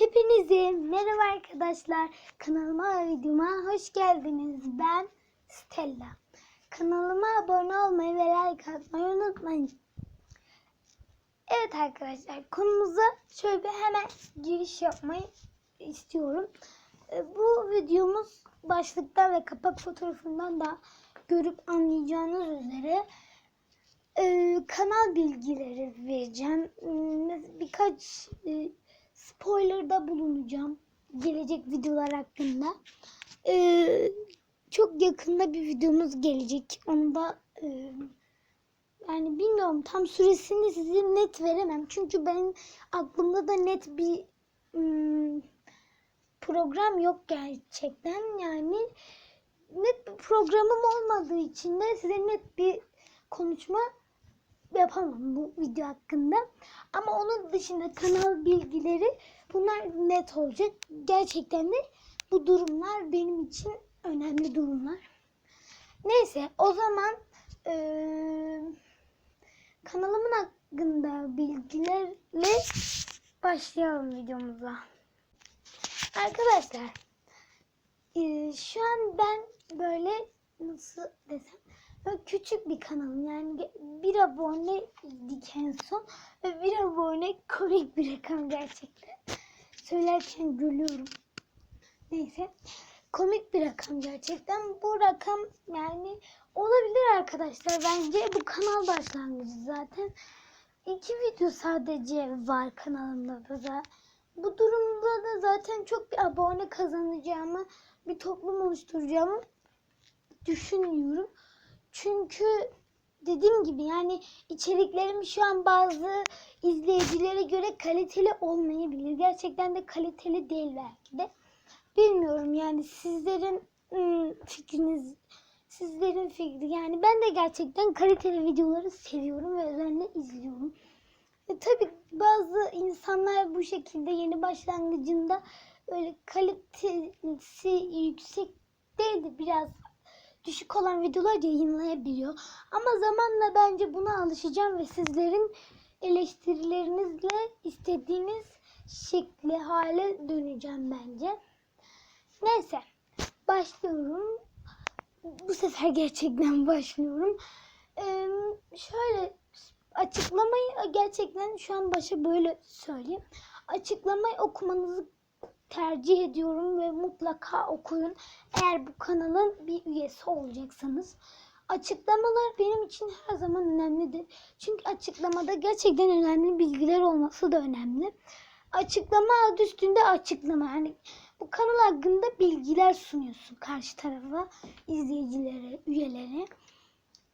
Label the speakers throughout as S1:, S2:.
S1: Hepinize merhaba arkadaşlar. Kanalıma ve videoma hoş geldiniz. Ben Stella. Kanalıma abone olmayı ve like atmayı unutmayın. Evet arkadaşlar konumuza şöyle bir hemen giriş yapmayı istiyorum. E, Bu videomuz başlıktan ve kapak fotoğrafından da görüp anlayacağınız üzere e, kanal bilgileri vereceğim. Hmm, Birkaç e, spoiler'da bulunacağım gelecek videolar hakkında. E, çok yakında bir videomuz gelecek. Onu da e, yani bilmiyorum tam süresini size net veremem. Çünkü ben aklımda da net bir hmm, program yok gerçekten. Yani net bir programım olmadığı için de size net bir konuşma yapamam bu video hakkında. Ama onun dışında kanal bilgileri bunlar net olacak. Gerçekten de bu durumlar benim için önemli durumlar. Neyse o zaman eee, kanalımın hakkında bilgilerle başlayalım videomuza. Arkadaşlar eee, şu an ben böyle nasıl desem böyle küçük bir kanalım yani bir abone idik en son ve bir abone komik bir rakam gerçekten. Söylerken gülüyorum. Neyse komik bir rakam gerçekten. Bu rakam yani olabilir arkadaşlar. Bence bu kanal başlangıcı zaten. İki video sadece var kanalımda da. Bu durumda da zaten çok bir abone kazanacağımı, bir toplum oluşturacağımı düşünmüyorum. Çünkü dediğim gibi yani içeriklerim şu an bazı izleyicilere göre kaliteli olmayabilir. Gerçekten de kaliteli değil belki de. Bilmiyorum yani sizlerin ım, fikriniz sizlerin fikri yani ben de gerçekten kaliteli videoları seviyorum ve özenle izliyorum. E, tabii bazı insanlar bu şekilde yeni başlangıcında öyle kalitesi yüksek değil de biraz düşük olan videolar yayınlayabiliyor. Ama zamanla bence buna alışacağım ve sizlerin eleştirilerinizle istediğiniz şekli hale döneceğim bence. Neyse başlıyorum. Bu sefer gerçekten başlıyorum. Ee, şöyle açıklamayı gerçekten şu an başa böyle söyleyeyim. Açıklamayı okumanızı tercih ediyorum ve mutlaka okuyun. Eğer bu kanalın bir üyesi olacaksanız. Açıklamalar benim için her zaman önemlidir. Çünkü açıklamada gerçekten önemli bilgiler olması da önemli. Açıklama adı üstünde açıklama. Yani bu kanal hakkında bilgiler sunuyorsun karşı tarafa, izleyicilere, üyelere.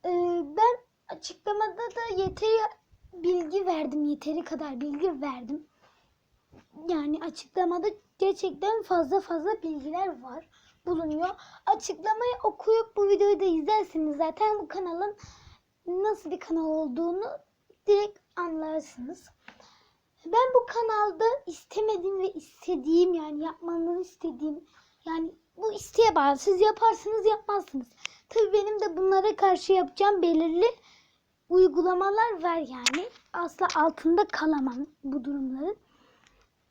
S1: Ee, ben açıklamada da yeteri bilgi verdim, yeteri kadar bilgi verdim. Yani açıklamada gerçekten fazla fazla bilgiler var, bulunuyor. Açıklamayı okuyup bu videoyu da izlersiniz zaten bu kanalın nasıl bir kanal olduğunu direkt anlarsınız. Ben bu kanalda istemediğim ve istediğim yani yapmanızı istediğim yani bu isteğe bağlı. Siz yaparsınız yapmazsınız. Tabii benim de bunlara karşı yapacağım belirli uygulamalar var yani. Asla altında kalamam bu durumların.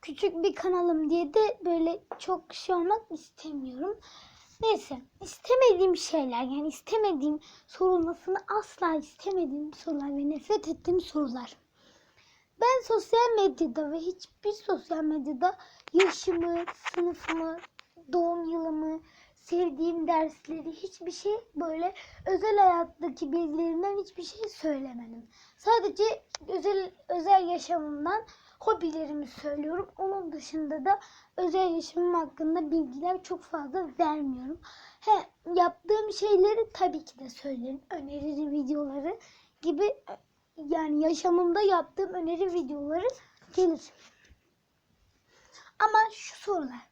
S1: Küçük bir kanalım diye de böyle çok şey olmak istemiyorum. Neyse istemediğim şeyler yani istemediğim sorulmasını asla istemediğim sorular ve nefret ettiğim sorular. Ben sosyal medyada ve hiçbir sosyal medyada yaşımı, sınıfımı, doğum yılımı, sevdiğim dersleri hiçbir şey böyle özel hayattaki bilgilerimden hiçbir şey söylemedim. Sadece özel özel yaşamımdan hobilerimi söylüyorum. Onun dışında da özel yaşamım hakkında bilgiler çok fazla vermiyorum. He, yaptığım şeyleri tabii ki de söylerim. Öneri videoları gibi yani yaşamımda yaptığım öneri videoları gelir. Ama şu sorular.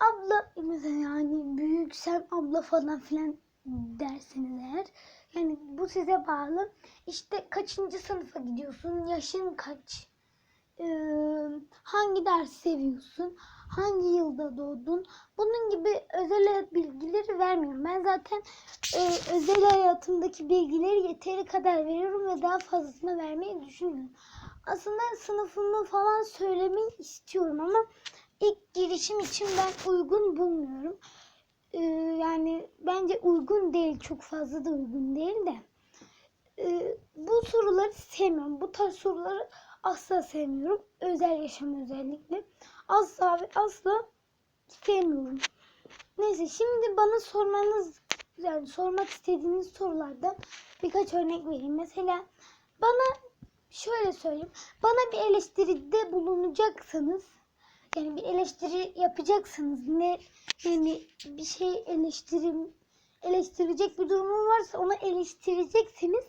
S1: Abla mesela yani büyüksem abla falan filan derseniz eğer yani bu size bağlı. İşte kaçıncı sınıfa gidiyorsun? Yaşın kaç? Hangi ders seviyorsun? Hangi yılda doğdun? Bunun gibi özel hayat bilgileri vermiyorum. Ben zaten e, özel hayatımdaki bilgileri yeteri kadar veriyorum ve daha fazlasını vermeyi düşünmüyorum. aslında sınıfımı falan söylemeyi istiyorum ama ilk girişim için ben uygun bulmuyorum. Ee, yani bence uygun değil. Çok fazla da uygun değil de. Ee, bu soruları sevmiyorum. Bu tarz soruları asla sevmiyorum. Özel yaşam özellikle. Asla ve asla sevmiyorum. Neyse şimdi bana sormanız yani sormak istediğiniz sorulardan birkaç örnek vereyim. Mesela bana şöyle söyleyeyim. Bana bir eleştiride bulunacaksanız yani bir eleştiri yapacaksınız. Ne yani bir şey eleştirim eleştirecek bir durumun varsa onu eleştireceksiniz.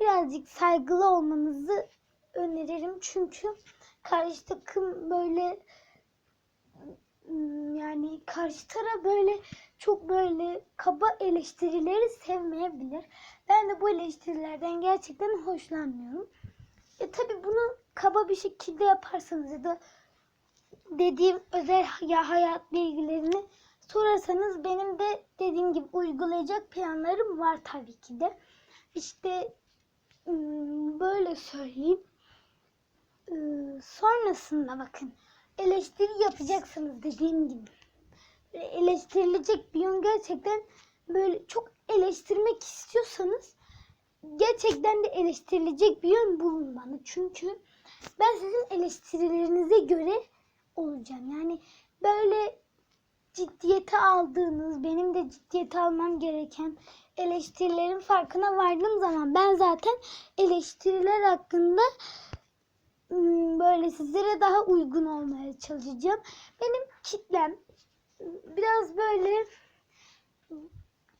S1: Birazcık saygılı olmanızı öneririm. Çünkü karşı takım böyle ım, yani karşı taraf böyle çok böyle kaba eleştirileri sevmeyebilir. Ben de bu eleştirilerden gerçekten hoşlanmıyorum. E tabi bunu kaba bir şekilde yaparsanız ya da dediğim özel ya hayat bilgilerini sorarsanız benim de dediğim gibi uygulayacak planlarım var tabii ki de. İşte ım, böyle söyleyeyim. Sonrasında bakın eleştiri yapacaksınız dediğim gibi. Eleştirilecek bir yön gerçekten böyle çok eleştirmek istiyorsanız gerçekten de eleştirilecek bir yön bulun bana. Çünkü ben sizin eleştirilerinize göre olacağım. Yani böyle ciddiyete aldığınız, benim de ciddiyete almam gereken eleştirilerin farkına vardığım zaman ben zaten eleştiriler hakkında böyle sizlere daha uygun olmaya çalışacağım. Benim kitlem biraz böyle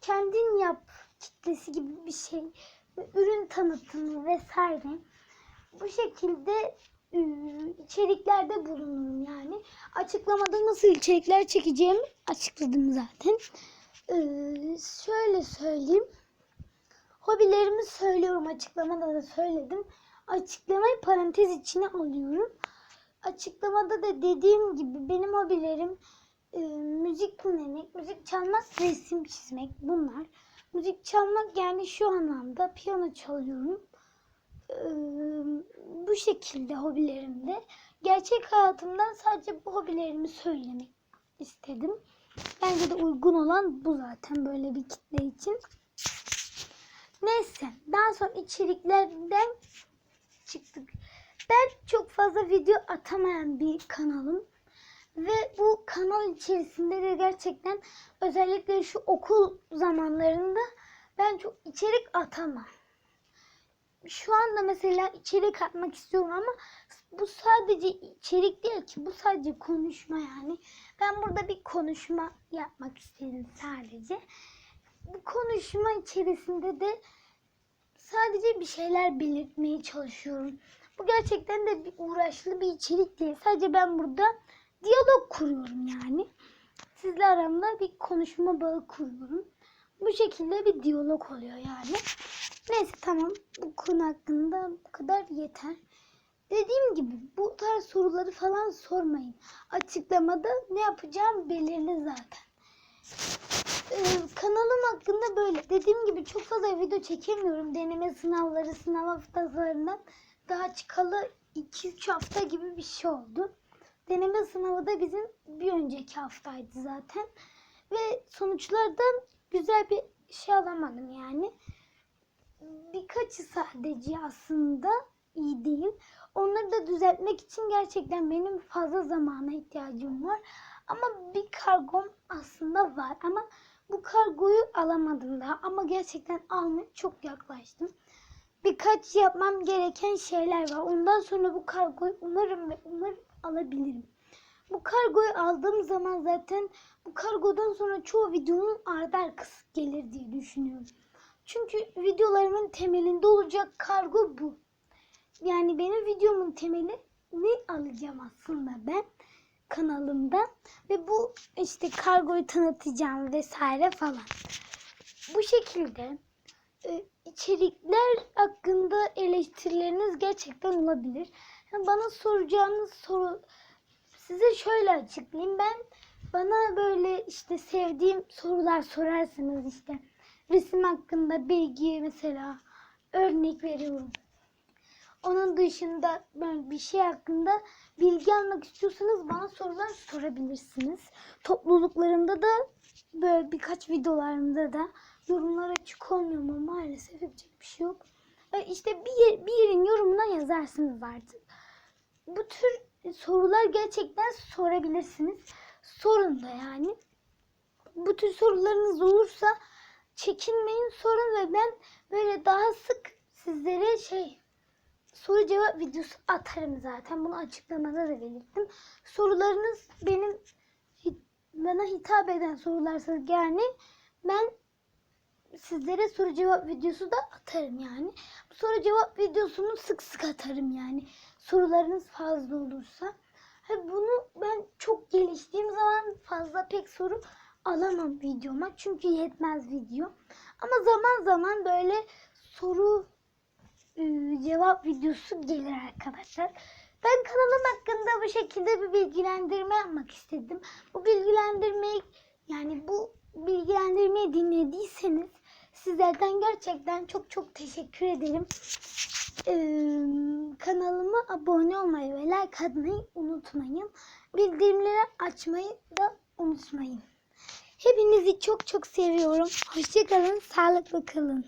S1: kendin yap kitlesi gibi bir şey. Ürün tanıtımı vesaire. Bu şekilde ıı, içeriklerde bulunurum yani. Açıklamada nasıl içerikler çekeceğimi açıkladım zaten. Şöyle söyleyeyim. Hobilerimi söylüyorum açıklamada da söyledim. Açıklamayı parantez içine alıyorum. Açıklamada da dediğim gibi benim hobilerim e, müzik dinlemek, müzik çalmak, resim çizmek bunlar. Müzik çalmak yani şu anlamda piyano çalıyorum. Ee, bu şekilde hobilerimde. Gerçek hayatımdan sadece bu hobilerimi söylemek istedim. Bence de uygun olan bu zaten böyle bir kitle için. Neyse daha sonra içeriklerden çıktık. Ben çok fazla video atamayan bir kanalım. Ve bu kanal içerisinde de gerçekten özellikle şu okul zamanlarında ben çok içerik atamam. Şu anda mesela içerik atmak istiyorum ama bu sadece içerik değil ki bu sadece konuşma yani. Ben burada bir konuşma yapmak istedim sadece. Bu konuşma içerisinde de sadece bir şeyler belirtmeye çalışıyorum. Bu gerçekten de bir uğraşlı bir içerik değil. Sadece ben burada diyalog kuruyorum yani. Sizle aramda bir konuşma bağı kuruyorum. Bu şekilde bir diyalog oluyor yani. Neyse tamam bu konu hakkında bu kadar yeter. Dediğim gibi bu tarz soruları falan sormayın. Açıklamada ne yapacağım belirli zaten. Ee, kanalım hakkında böyle. Dediğim gibi çok fazla video çekemiyorum. Deneme sınavları, sınav haftalarından daha çıkalı 2-3 hafta gibi bir şey oldu. Deneme sınavı da bizim bir önceki haftaydı zaten. Ve sonuçlardan güzel bir şey alamadım yani. Birkaçı sadece aslında iyi değil. Onları da düzeltmek için gerçekten benim fazla zamana ihtiyacım var. Ama bir kargom aslında var ama bu kargoyu alamadım daha ama gerçekten almaya çok yaklaştım. Birkaç yapmam gereken şeyler var. Ondan sonra bu kargoyu umarım ve umarım alabilirim. Bu kargoyu aldığım zaman zaten bu kargodan sonra çoğu videonun ardı arkası gelir diye düşünüyorum. Çünkü videolarımın temelinde olacak kargo bu. Yani benim videomun temeli ne alacağım aslında ben kanalımda ve bu işte kargoyu tanıtacağım vesaire falan. Bu şekilde e, içerikler hakkında eleştirileriniz gerçekten olabilir. Yani bana soracağınız soru size şöyle açıklayayım. Ben bana böyle işte sevdiğim sorular sorarsınız işte resim hakkında bilgi mesela örnek veriyorum. Onun dışında böyle bir şey hakkında bilgi almak istiyorsanız bana sorular sorabilirsiniz. Topluluklarımda da böyle birkaç videolarımda da yorumlar açık olmuyor ama maalesef yapacak bir şey yok. İşte bir, yer- bir yerin yorumuna yazarsınız artık. Bu tür sorular gerçekten sorabilirsiniz. Sorun da yani. Bu tür sorularınız olursa çekinmeyin sorun ve ben böyle daha sık sizlere şey soru cevap videosu atarım zaten. Bunu açıklamada da belirttim. Sorularınız benim bana hitap eden sorularsa yani ben sizlere soru cevap videosu da atarım yani. Bu soru cevap videosunu sık sık atarım yani. Sorularınız fazla olursa. Bunu ben çok geliştiğim zaman fazla pek soru alamam videoma. Çünkü yetmez video. Ama zaman zaman böyle soru cevap videosu gelir arkadaşlar. Ben kanalım hakkında bu şekilde bir bilgilendirme yapmak istedim. Bu bilgilendirmeyi yani bu bilgilendirmeyi dinlediyseniz sizlerden gerçekten çok çok teşekkür ederim. Ee, kanalıma abone olmayı ve like atmayı unutmayın. Bildirimleri açmayı da unutmayın. Hepinizi çok çok seviyorum. Hoşçakalın, sağlıklı kalın.